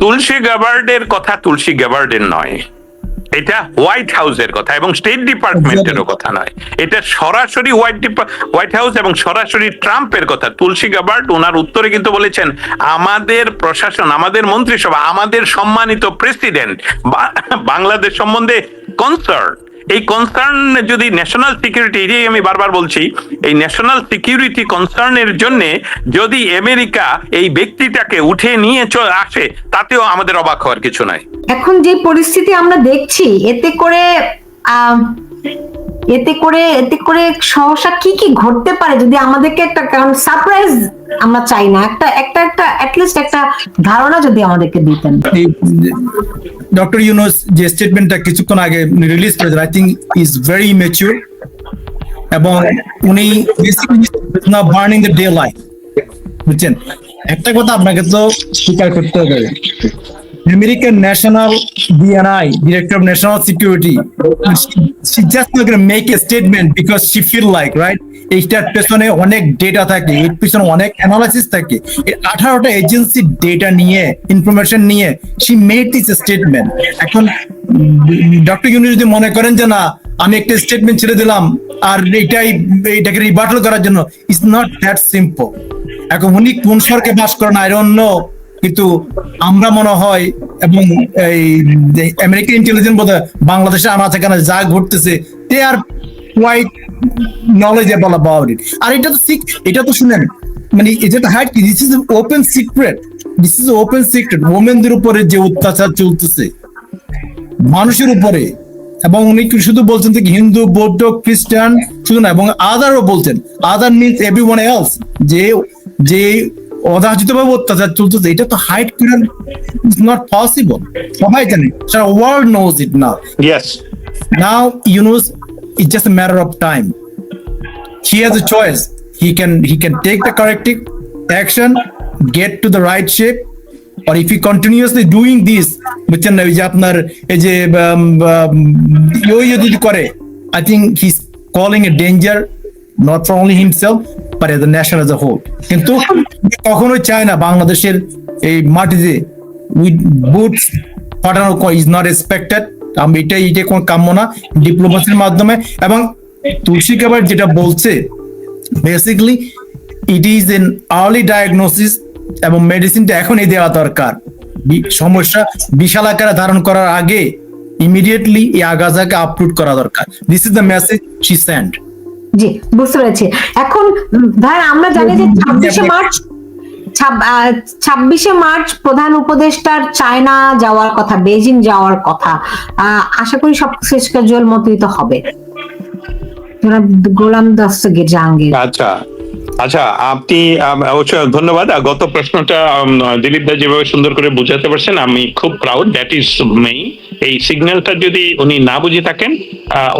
তুলসী গ্যাবার্ডের কথা তুলসী গ্যাবার্ডের নয়। এটা হোয়াইট হাউসের কথা এবং স্টেট ডিপার্টমেন্টেরও কথা নয়। এটা সরাসরি হোয়াইট হোয়াইট হাউস এবং সরাসরি ট্রাম্পের কথা। তুলসী গাবার্ট ওনার উত্তরে কিন্তু বলেছেন, আমাদের প্রশাসন, আমাদের মন্ত্রিসভা, আমাদের সম্মানিত প্রেসিডেন্ট বাংলাদেশ সম্বন্ধে কনসার্ন এই কনসার্ন যদি ন্যাশনাল সিকিউরিটি এটাই আমি বারবার বলছি, এই ন্যাশনাল সিকিউরিটি কনসার্নের জন্য যদি আমেরিকা এই ব্যক্তিটাকে উঠে নিয়ে চলে আসে, তাতেও আমাদের অবাক হওয়ার কিছু নাই। এখন যে পরিস্থিতি আমরা দেখছি, এতে করে এতে করে এতে করে সহসা কি কি ঘটতে পারে যদি আমাদেরকে একটা কারণ সারপ্রাইজ আমরা চাই না? একটা একটা একটা অ্যাটলিস্ট একটা ধারণা যদি আমাদেরকে দিতেন। ডক্টর ইউনুস যে স্টেটমেন্টটা কিছুক্ষণ আগে রিলিজ করেছেন I think is very mature এবং উনি না বার্নিং দ্য ডে লাইফ বুঝছেন? একটা কথা আপনাকে তো স্বীকার করতে হবে। American national DNI director of national security she she just not gonna make a statement because she feel like, right এইটার পেছনে অনেক ডেটা থাকে, এর পেছনে অনেক অ্যানালাইসিস থাকে। এই আঠারোটা এজেন্সি ডেটা নিয়ে ইনফরমেশন নিয়ে she made this statement এখন ডক্টর ইউনি যদি মনে করেন যে না, আমি একটা স্টেটমেন্ট ছেড়ে দিলাম, আর এটাই এটাকে রিবাটল করার জন্য ইটস নট দ্যাট সিম্পল এখন উনি কোন সরকে বাস করেন আই ডোন্ট নো কিন্তু আমরা মনে হয় এবং এই আমেরিকান ইন্টেলিজেন্স বোধ বাংলাদেশে আনাচে কানা যা ঘটতেছে they are quite knowledgeable about it আর এটা তো সিক এটা তো শুনেন মানে যেটা হাইট কি this is open secret this is open secret ওমেনদের উপরে যে অত্যাচার চলতেছে, মানুষের উপরে, এবং উনি শুধু বলছেন যে হিন্দু, বৌদ্ধ, খ্রিস্টান, শুধু না, এবং আদারও বলছেন other means everyone else যে যে অধাচিত ভাবে অত্যাচার চলতেছে এটা তো হাইট করে ইজ নট পসিবল সবাই জানে সারা ওয়ার্ল্ড নোজ ইট না yes just a matter of time. He has a choice. He can he can take the corrective action, get to the right shape, or if he continuously doing this, বুঝছেন না ওই যে আপনার এই যে um, um, ইয়ে ইয়ে যদি করে I think he's calling a danger not for only himself but as a nation as. কিন্তু কখনোই চায় না বাংলাদেশের এই মাটিতে উইথ বুট পাঠানো ইজ নট এক্সপেক্টেড আমি এটা এটা কোন কাম্য না ডিপ্লোমাসির মাধ্যমে। এবং তুলসী কাবার যেটা বলছে basically it is an early diagnosis এবং মেডিসিনটা এখনই দেওয়া দরকার। সমস্যা বিশাল আকারে ধারণ করার আগে ইমিডিয়েটলি এই আগাজাকে আপলোড করা দরকার। This is the message she send জি বুঝতে পেরেছি। এখন ধরেন আমরা জানি যে ছাব্বিশে মার্চ ছাব্বিশে মার্চ প্রধান উপদেষ্টার চায়না যাওয়ার কথা বেজিং যাওয়ার কথা আহ, আশা করি সব শেষ জল মতোই তো হবে। গোলাম দস্তগীর জাহাঙ্গীর। আচ্ছা আচ্ছা আপনি অবশ্যই ধন্যবাদ। গত প্রশ্নটা দিলীপ দা যেভাবে সুন্দর করে বুঝাতে পারছেন আমি খুব প্রাউড দ্যাট ইজ মেইন এই সিগন্যালটা যদি উনি না বুঝে থাকেন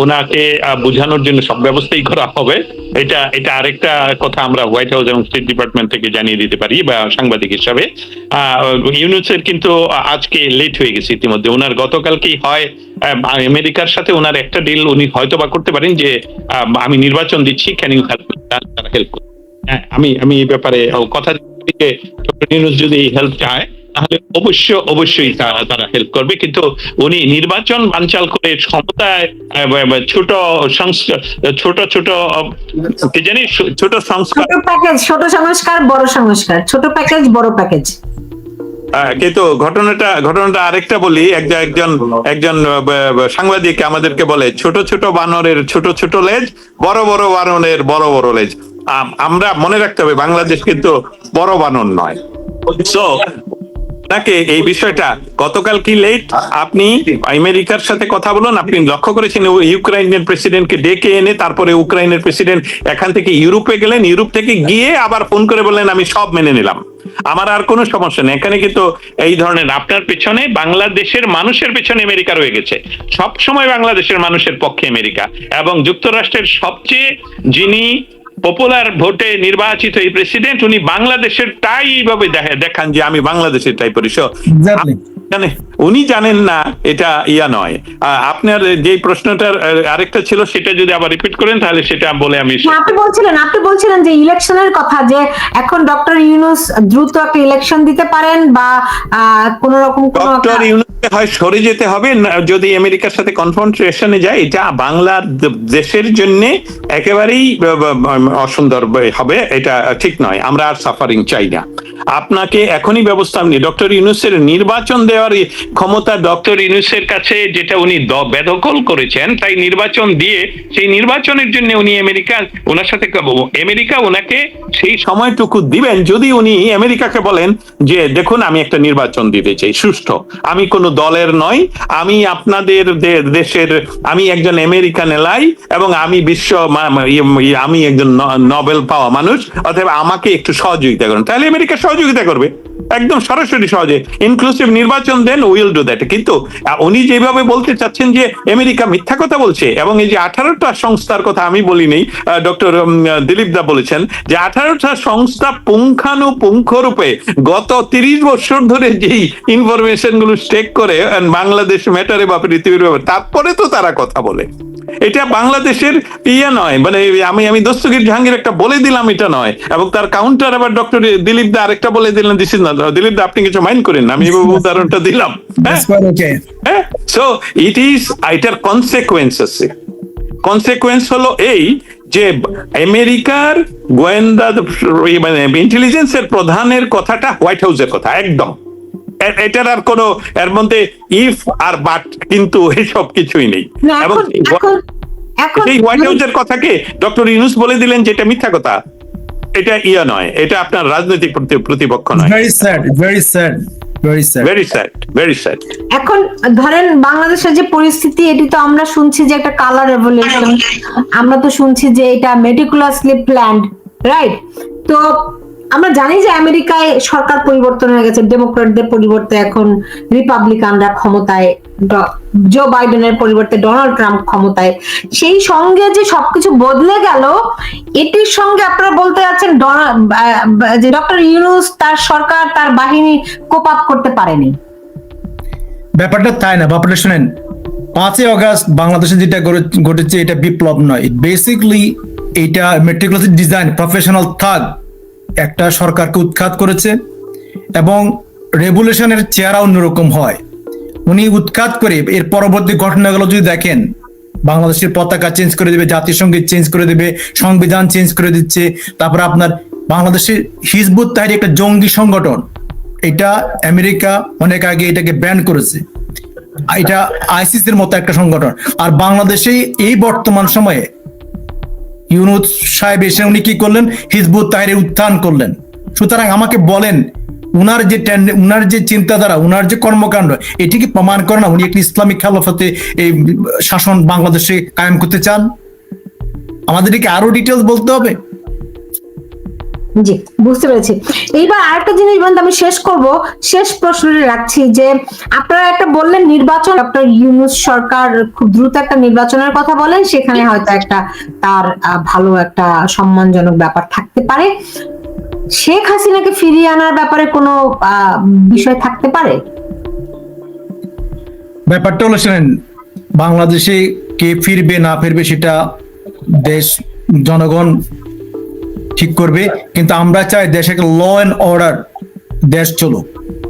ওনাকে বোঝানোর জন্য সব ব্যবস্থাই করা হবে। এটা এটা আরেকটা কথা আমরা হোয়াইট হাউস এবং স্টেট ডিপার্টমেন্ট থেকে জানিয়ে দিতে পারি, বা সাংবাদিক হিসাবে। ইউনুসের কিন্তু আজকে লেট হয়ে গেছে ইতিমধ্যে। ওনার গতকালকেই হয় আমেরিকার সাথে ওনার একটা ডিল উনি হয়তো বা করতে পারেন যে আমি নির্বাচন দিচ্ছি ক্যান ইউ হেল্প হেল্প আমি আমি এই ব্যাপারে কথা যদি হেল্প চায় তাহলে অবশ্য অবশ্যই তারা হেল্প করবে। কিন্তু উনি নির্বাচন বানচাল করে ক্ষমতায় ছোট সংস্কার ছোট ছোট কি জানি ছোট সংস্কার। ছোট প্যাকেজ ছোট সংস্কার বড় সংস্কার। ছোট প্যাকেজ বড় প্যাকেজ কিন্তু ঘটনাটা ঘটনাটা আরেকটা বলি। একজন একজন সাংবাদিক আমাদেরকে বলে ছোট ছোট বানরের ছোট ছোট লেজ বড় বড় বানরের বড় বড় লেজ। আম- আমরা মনে রাখতে হবে বাংলাদেশ কিন্তু বড় বানর নয়। সো তাকে এই বিষয়টা, গতকাল কি লেট আপনি আমেরিকার সাথে কথা বলুন, আপনি লক্ষ্য করেছেন ইউক্রাইনের প্রেসিডেন্টকে ডেকে এনে তারপরে ইউক্রাইনের প্রেসিডেন্ট এখান থেকে ইউরোপে গেলেন, ইউরোপ থেকে গিয়ে আবার ফোন করে বললেন, আমি সব মেনে নিলাম। আমার আর কোনো সমস্যা নেই। এখানে কিন্তু এই ধরনের আপনার পেছনে বাংলাদেশের মানুষের পেছনে আমেরিকা রয়ে গেছে। সব সময় বাংলাদেশের মানুষের পক্ষে আমেরিকা। এবং যুক্তরাষ্ট্রের সবচেয়ে যিনি পপুলার ভোটে নির্বাচিত এই প্রেসিডেন্ট উনি বাংলাদেশের টাই এইভাবে দেখে- দেখান যে আমি বাংলাদেশের টাই করি জানে উনি জানেন না এটা ইয়া নয়। আপনার যে প্রশ্নটার আরেকটা ছিল সেটা যদি আবার রিপিট করেন তাহলে সেটা বলে আমি আপনি বলছিলেন আপনি বলছিলেন যে ইলেকশনের কথা যে এখন ডক্টর ইউনুস দ্রুত একটা ইলেকশন দিতে পারেন বা কোন রকম ডক্টর ইউনুসকে হয় সরে যেতে হবে যদি আমেরিকার সাথে কনফ্রন্ট্রেশনে যায় এটা বাংলার দেশের জন্য একেবারেই অসুন্দর হবে এটা ঠিক নয়। আমরা আর সাফারিং চাই না। আপনাকে এখনই ব্যবস্থা নিয়ে ডক্টর ইউনুসের নির্বাচন দেওয়ার ক্ষমতা ডক্টর ইউনুসের কাছে যেটা উনি বেদখল করেছেন, তাই নির্বাচন দিয়ে, সেই নির্বাচনের জন্য উনি আমেরিকা, ওনার সাথে আমেরিকা ওনাকে সেই সময়টুকু দিবেন যদি উনি আমেরিকাকে বলেন যে, দেখুন, আমি একটা নির্বাচন দিতে চাই, সুষ্ঠু। আমি কোনো দলের নয় আমি আপনাদের দেশের, আমি একজন আমেরিকান এলাই এবং আমি বিশ্ব ইয়ে- আমি একজন নোবেল পাওয়া মানুষ, অতএব আমাকে একটু সহযোগিতা করেন। তাহলে আমেরিকা সহযোগিতা করবে। একদম সরাসরি সহজে। ইনক্লুসিভ নির্বাচন দেন উইল ডু দ্যাট কিন্তু উনি যেভাবে বলতে চাচ্ছেন যে আমেরিকা মিথ্যা কথা বলছে এবং এই যে আঠারোটা সংস্থার কথা আমি বলি নেই ডক্টর দিলীপ দা বলেছেন যে আঠারোটা সংস্থা পুঙ্খানুপুঙ্খ রূপে গত তিরিশ বছর ধরে যেই ইনফরমেশনগুলো স্টেক করে বাংলাদেশ ম্যাটারে বা পৃথিবীর ব্যাপারে, তারপরে তো তারা কথা বলে। এটা বাংলাদেশের ইয়ে নয়। মানে আমি আমি দস্তগীর জাহাঙ্গীর একটা বলে দিলাম এটা নয়। এবং তার কাউন্টার আবার ডক্টর দিলীপ দা আরেকটা বলে দিলেন দিস ইজ না দিলীপ দা আপনি কিছু মাইন্ড করেন আমি এভাবে উদাহরণটা দিলাম। হ্যাঁ? সো ইট ইজ এটার কনসিকুয়েন্স আছে। কনসিকুয়েন্স হলো এই যে আমেরিকার গোয়েন্দা মানে ইন্টেলিজেন্সের প্রধানের কথাটা হোয়াইট হাউসের কথা একদম। এটার আর কোনো এর মধ্যে ইফ আর বাট কিন্তু এসব কিছুই নেই। এবং এখন এখন এখন সেই হোয়াইট হাউসের কথাকে ডক্টর ইউনুস বলে দিলেন যেটা মিথ্যা কথা। এটা ইয়া নয় এটা আপনার রাজনৈতিক প্রতিপক্ষ নয়. ভেরি স্যাড ভেরি স্যাড এখন ধরেন বাংলাদেশের যে পরিস্থিতি এটি তো আমরা শুনছি যে একটা কালার রেভলিউশন আমরা তো শুনছি যে এটা মেটিকুলাসলি প্ল্যান্ড রাইট তো আমরা জানি যে আমেরিকায় সরকার পরিবর্তন হয়ে গেছে ডেমোক্রেটদের পরিবর্তে এখন রিপাবলিকানরা ক্ষমতায় জো বাইডেনের পরিবর্তে ডোনাল্ড ট্রাম্প ক্ষমতায়। সেই সঙ্গে যে সবকিছু বদলে গেল, এটির সঙ্গে আপনারা বলতে যাচ্ছেন যে ডক্টর ইউনুস তার সরকার, তার বাহিনী কোপ আপ করতে পারেনি। ব্যাপারটা তাই না? ব্যাপারটা শুনেন, পাঁচই অগাস্ট বাংলাদেশে যেটা ঘটেছে এটা বিপ্লব নয়। বেসিকলি এটা মেট্রিকুলাস ডিজাইন প্রফেশনাল থাক একটা সরকারকে উৎখাত করেছে এবং রেভুলেশনের চেহারা অন্যরকম হয়। উনি উৎখাত করে এর পরবর্তী ঘটনাগুলো যদি দেখেন, বাংলাদেশের পতাকা চেঞ্জ করে দেবে জাতীয় সংগীত চেঞ্জ করে দেবে, সংবিধান চেঞ্জ করে দিচ্ছে, তারপর আপনার বাংলাদেশের হিজবুত তাহির একটা জঙ্গি সংগঠন, এটা আমেরিকা অনেক আগে এটাকে ব্যান করেছে। এটা আইসিসির মতো একটা সংগঠন। আর বাংলাদেশে এই বর্তমান সময়ে ইউনুস সাহেব এসে উনি কি করলেন? হিজবুত তাহিরের উত্থান করলেন। সুতরাং আমাকে বলেন, উনার যে উনার যে চিন্তাধারা, উনার যে কর্মকাণ্ড, এটি কি প্রমাণ করে না উনি একটি ইসলামিক খেলাফতে এই শাসন বাংলাদেশে কায়েম করতে চান? আমাদেরকে আরও ডিটেলস বলতে হবে? জি, বুঝতে পেরেছি। এইবার আরেকটা জিনিস বন্ধু, আমি শেষ করব। শেষ প্রশ্নটি রাখছি যে, আপনারা একটা বললেন নির্বাচন, ডক্টর ইউনুস সরকার খুব দ্রুত একটা নির্বাচনের কথা বলেন, সেখানে হয়তো একটা তার ভালো একটা সম্মানজনক ব্যাপার থাকতে পারে। শেখ হাসিনাকে ফিরিয়ে আনার ব্যাপারে কোনো বিষয় থাকতে পারে? ব্যাপারটা হলো শোনেন, বাংলাদেশে কে ফিরবে না ফিরবে সেটা দেশ, জনগণ ঠিক করবে, কিন্তু আমরা চাই দেশে একটা ল অ্যান্ড অর্ডার দেশ চলুক।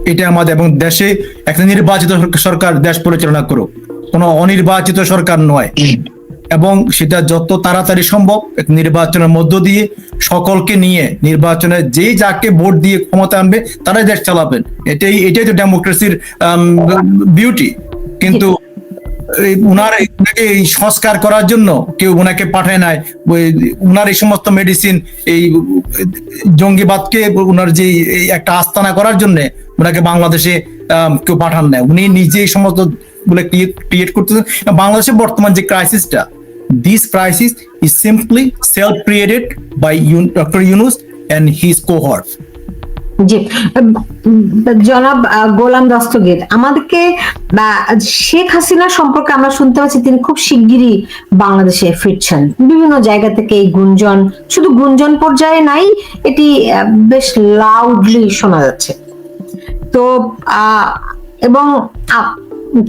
এটা আমাদের, এবং দেশে একটা নির্বাচিত সরকার- দেশ পরিচালনা করুক। কোনো অনির্বাচিত সরকার নয়। এবং সেটা যত তাড়াতাড়ি সম্ভব নির্বাচনের মধ্য দিয়ে সকলকে নিয়ে নির্বাচনে যে যাকে ভোট দিয়ে ক্ষমতা আনবে, তারাই দেশ চালাবেন। এটাই এটাই তো ডেমোক্রেসির বিউটি কিন্তু উনার উনাকে এই সংস্কার করার জন্য কেউ উনাকে পাঠায় নাই। উনার এই সমস্ত মেডিসিন এই জঙ্গিবাদকে উনার যে একটা আস্তানা করার জন্য উনাকে বাংলাদেশে কেউ পাঠান নাই। উনি নিজে এই সমস্তগুলো ক্রিয়েট করতেছেন। বাংলাদেশে বর্তমান যে ক্রাইসিসটা this crisis is simply self created by doctor Yunus and his cohort জি। জনাব গোলাম দস্তগীর, আমাদেরকে শেখ হাসিনা সম্পর্কে আমরা শুনতে পাচ্ছি তিনি খুব শিগগিরই বাংলাদেশে ফিরছেন। বিভিন্ন জায়গা থেকে এই গুঞ্জন, শুধু গুঞ্জন পর্যায়ে নাই, এটি বেশ লাউডলি শোনা যাচ্ছে। তো এবং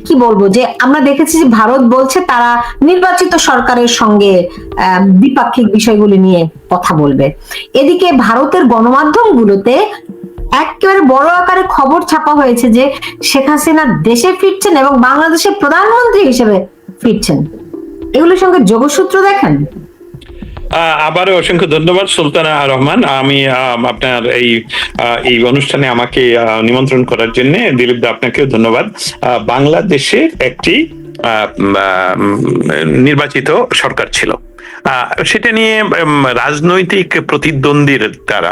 কি বলব যে, আমরা দেখেছি যে ভারত বলছে তারা নির্বাচিত সরকারের সঙ্গে দ্বিপাক্ষিক বিষয়গুলি নিয়ে কথা বলবে। এদিকে ভারতের গণমাধ্যমগুলোতে একেবারে বড় আকারে খবর ছাপা হয়েছে যে শেখ হাসিনা দেশে ফিরছেন এবং বাংলাদেশের প্রধানমন্ত্রী হিসেবে ফিরছেন। এগুলোর সঙ্গে যোগসূত্র দেখেন? আবারও অসংখ্য ধন্যবাদ সুলতানা রহমান। আমি আপনার এই এই অনুষ্ঠানে আমাকে নিমন্ত্রণ করার জন্য দিলীপ দা আপনাকেও ধন্যবাদ। আহ, বাংলাদেশে একটি নির্বাচিত সরকার ছিল। সেটা নিয়ে রাজনৈতিক প্রতিদ্বন্দ্বীর তারা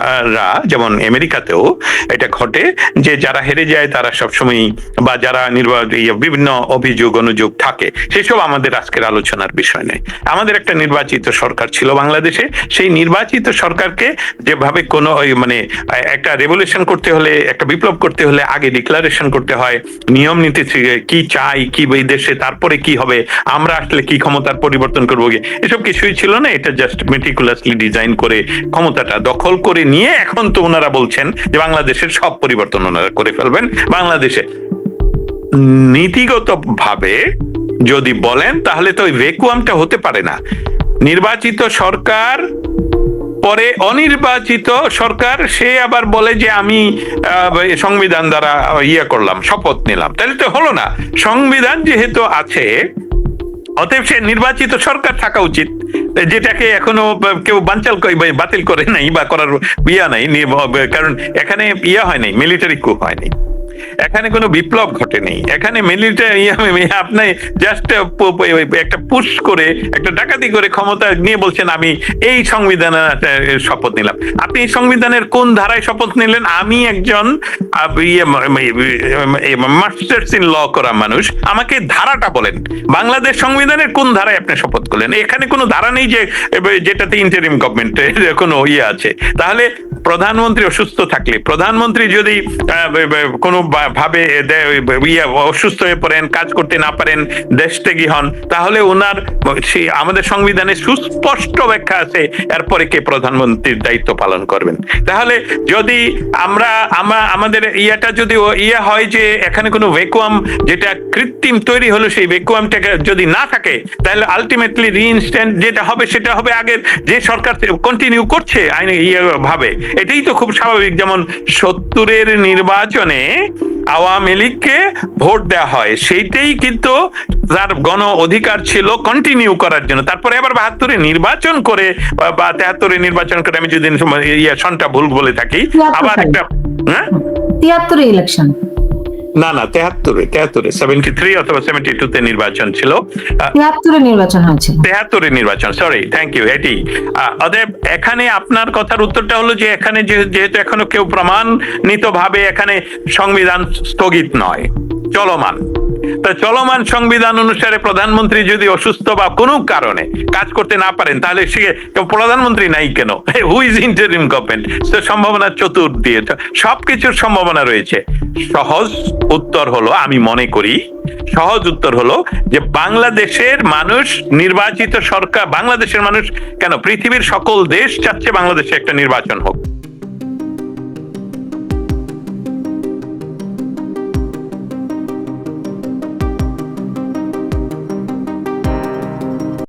যেমন আমেরিকাতেও এটা ঘটে যে যারা হেরে যায় তারা সবসময় বা যারা নির্বা ইয়ে, বিভিন্ন অভিযোগ অনুযোগ থাকে। সেসব আমাদের আজকের আলোচনার বিষয় নেই আমাদের একটা নির্বাচিত সরকার ছিল বাংলাদেশে। সেই নির্বাচিত সরকারকে যেভাবে কোনো মানে একটা রেভলিউশন করতে হলে একটা বিপ্লব করতে হলে আগে ডিক্লারেশন করতে হয় নিয়ম নীতি কি চাই কি দেশে তারপরে কি হবে আমরা আসলে কি ক্ষমতার পরিবর্তন করব এসব কিছুই ছিল না, এটা জাস্ট মেটিকুলাসলি ডিজাইন করে ক্ষমতাটা দখল করে নিয়ে এখন তো ওনারা বলছেন যে বাংলাদেশের সব পরিবর্তন ওনারা করে ফেলবেন। বাংলাদেশে নীতিগত ভাবে যদি বলেন, তাহলে তো ওই ভেকুয়ামটা হতে পারে না। নির্বাচিত সরকার পরে অনির্বাচিত সরকার, সে আবার বলে যে আমি সংবিধান দ্বারা ইয়ে করলাম, শপথ নিলাম। তাহলে তো হলো না। সংবিধান যেহেতু আছে অতএব সে নির্বাচিত সরকার থাকা উচিত। যেটাকে এখনও কেউ বাঞ্চাল বাতিল করে নাই বা করার ইয়া নাই কারণ এখানে ইয়া হয় নাই মিলিটারি কু হয়নি এখানে কোনো বিপ্লব ঘটেনি। এখানে মিলিটারি আপনি জাস্ট একটা পুশ করে, একটা ডাকাতি করে ক্ষমতা নিয়ে বলছেন, আমি এই সংবিধান শপথ নিলাম। আপনি এই সংবিধানের কোন ধারায় শপথ নিলেন? আমি একজন মাস্টার্স ইন ল করা মানুষ। আমাকে ধারাটা বলেন। বাংলাদেশ সংবিধানের কোন ধারায় আপনি শপথ করলেন? এখানে কোনো ধারা নেই যে যেটাতে ইন্টারিম গভর্নমেন্টের কোনো ইয়ে আছে। তাহলে প্রধানমন্ত্রী অসুস্থ থাকলে, প্রধানমন্ত্রী যদি কোনো ভাবে ইয়ে অসুস্থ হয়ে পড়েন, কাজ করতে না পারেন দেশ ত্যাগী হন, তাহলে ওনার সেই আমাদের সংবিধানে সুস্পষ্ট ব্যাখ্যা আছে, এরপরে কে প্রধানমন্ত্রীর দায়িত্ব পালন করবেন। তাহলে যদি আমরা আমাদের ইয়েটা যদি ইয়ে হয় যে, এখানে কোনো ভেকুয়াম যেটা কৃত্রিম তৈরি হলো, সেই ভেকুয়ামটাকে যদি না থাকে, তাহলে আলটিমেটলি রিইনস্ট্যান্ট যেটা হবে, সেটা হবে আগের, যে সরকার কন্টিনিউ করছে, আইনে ইয়ে ভাবে এটাই তো খুব স্বাভাবিক। যেমন সত্তরের নির্বাচনে আওয়ামী লীগকে ভোট দেওয়া হয় সেইটাই কিন্তু তার গণ অধিকার ছিল কন্টিনিউ করার জন্য। তারপরে আবার বাহাত্তরে নির্বাচন করে বা- তেহাত্তরে নির্বাচন করে আমি যদি ইয়ে সনটা ভুল বলে থাকি আবার একটা হ্যাঁ? তিয়াত্তরে ইলেকশন না না তেহাত্তরে তেহাত্তরে সেভেন্টি থ্রি অথবা সেভেন্টি টু তে নির্বাচন ছিল। তেহাত্তরে নির্বাচন হয়েছে তেহাত্তরে নির্বাচন সরি থ্যাংক ইউ এটি। অতএব এখানে আপনার কথার উত্তরটা হলো যে এখানে যেহেতু এখনও কেউ প্রমাণিত ভাবে এখানে সংবিধান স্থগিত নয় চলমান। তা চলমান সংবিধান অনুসারে প্রধানমন্ত্রী যদি অসুস্থ বা কোনো কারণে কাজ করতে না পারেন, তাহলে সে প্রধানমন্ত্রী নাই কেন? হু ইজ ইন্টারিম গভর্নমেন্ট তো সম্ভাবনা চতুর দিয়ে সবকিছুর সম্ভাবনা রয়েছে। সহজ উত্তর হলো, আমি মনে করি, সহজ উত্তর হলো যে বাংলাদেশের মানুষ, নির্বাচিত সরকার, বাংলাদেশের মানুষ কেন? পৃথিবীর সকল দেশ চাচ্ছে বাংলাদেশে একটা নির্বাচন হোক।